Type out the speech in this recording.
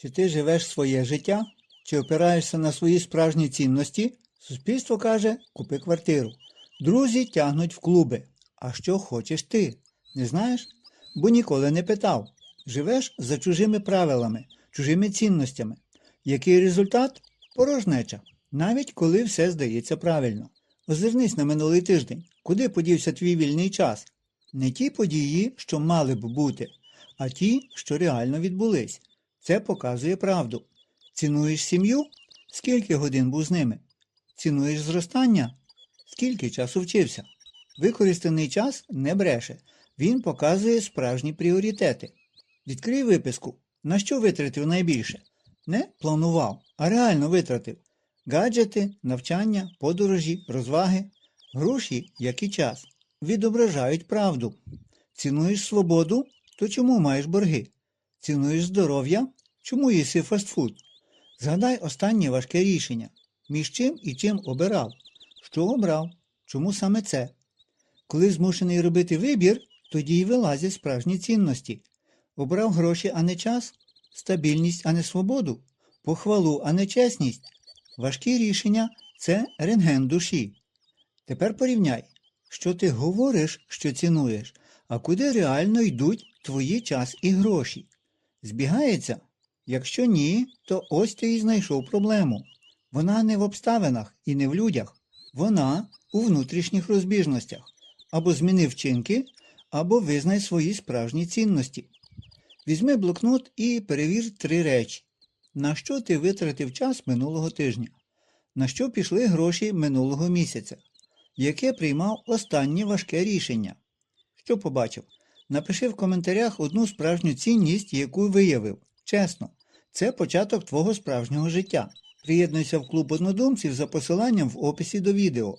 Чи ти живеш своє життя, чи опираєшся на свої справжні цінності? Суспільство каже, купи квартиру. Друзі тягнуть в клуби. А що хочеш ти? Не знаєш? Бо ніколи не питав. Живеш за чужими правилами, чужими цінностями. Який результат? Порожнеча. Навіть коли все здається правильно. Озирнись на минулий тиждень. Куди подівся твій вільний час? Не ті події, що мали б бути, а ті, що реально відбулись. Це показує правду. Цінуєш сім'ю? Скільки годин був з ними? Цінуєш зростання? Скільки часу вчився? Використаний час не бреше. Він показує справжні пріоритети. Відкрий виписку. На що витратив найбільше? Не планував, а реально витратив. Гаджети, навчання, подорожі, розваги, гроші, як і час, відображають правду. Цінуєш свободу, то чому маєш борги? Цінуєш здоров'я, чому їси фастфуд? Згадай останнє важке рішення. Між чим і чим обирав? Що обрав? Чому саме це? Коли змушений робити вибір, тоді й вилазять справжні цінності. Обрав гроші, а не час, стабільність, а не свободу, похвалу, а не чесність. Важкі рішення це рентген душі. Тепер порівняй, що ти говориш, що цінуєш, а куди реально йдуть твої час і гроші. Збігається? Якщо ні, то ось ти і знайшов проблему. Вона не в обставинах і не в людях, вона у внутрішніх розбіжностях. Або зміни вчинки, або визнай свої справжні цінності. Візьми блокнот і перевір три речі. На що ти витратив час минулого тижня? На що пішли гроші минулого місяця? Яке приймав останнє важке рішення? Що побачив? Напиши в коментарях одну справжню цінність, яку виявив. Чесно, це початок твого справжнього життя. Приєднуйся в клуб однодумців за посиланням в описі до відео.